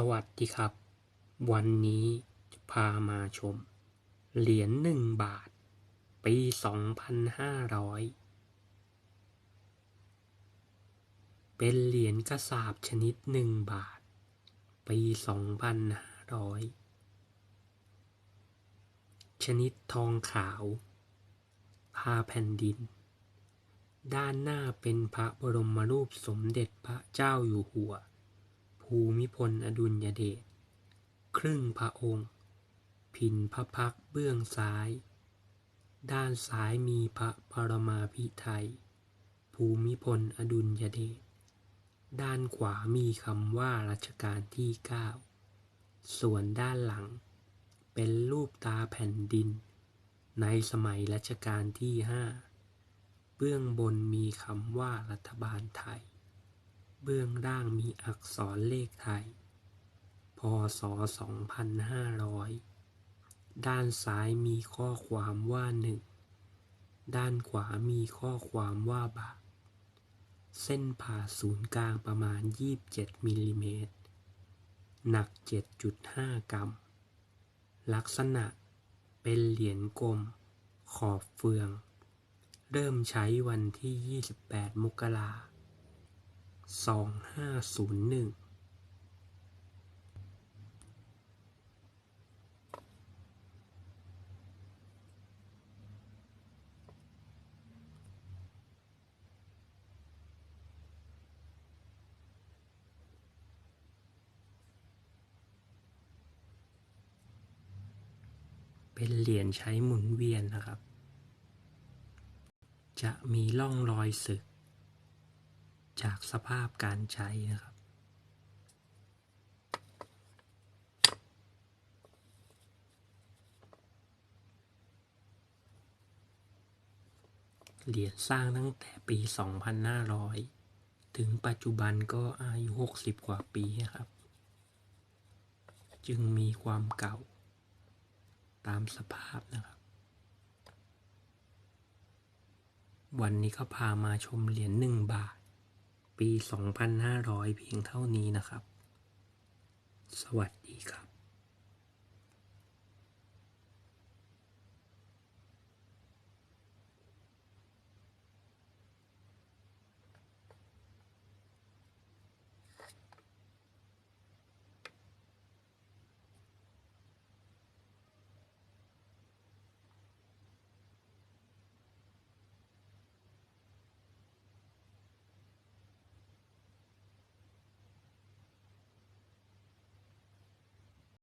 สวัสดีครับ วันนี้จะพามาชม เหรียญหนึ่งบาท ปี 2500 เป็นเหรียญกระสาบชนิดหนึ่งบาท ปี 2500 ชนิดทองขาวผ้าแผ่นดิน ด้านหน้าเป็นพระบรมรูปสมเด็จพระเจ้าอยู่หัว ภูมิพลอดุลยเดช ครึ่งพระองค์ พินพระพักเบื้องซ้าย ด้านซ้ายมีพระปรมาภิไธยภูมิพลอดุลยเดช ด้านขวามีคำว่ารัชกาลที่9ส่วนด้านหลัง เป็นรูปตาแผ่นดิน ในสมัยรัชกาลที่5เบื้องบนมีคำว่ารัฐบาลไทย เบื้องล่างมีอักษรเลขไทย พศ 2500 ด้านซ้ายมีข้อความว่าหนึ่ง ด้านขวามีข้อความว่าบาท เส้นผ่าศูนย์กลางประมาณ 27มิลลิเมตร หนัก 7.5 กรัม ลักษณะเป็นเหรียญกลม ขอบเฟือง เริ่มใช้วันที่ 28 มกราคม 2501เป็นเหรียญใช้หมุนเวียนนะครับ จะมีร่องรอยสึก จากสภาพการใช้นะครับ เหรียญสร้างตั้งแต่ปี 2500 ถึงปัจจุบันก็อายุ 60 กว่าปีนะครับ จึงมีความเก่าตามสภาพนะครับ วันนี้ก็พามาชมเหรียญหนึ่งบาท ปี 2500 เพียงเท่านี้นะครับ สวัสดีครับ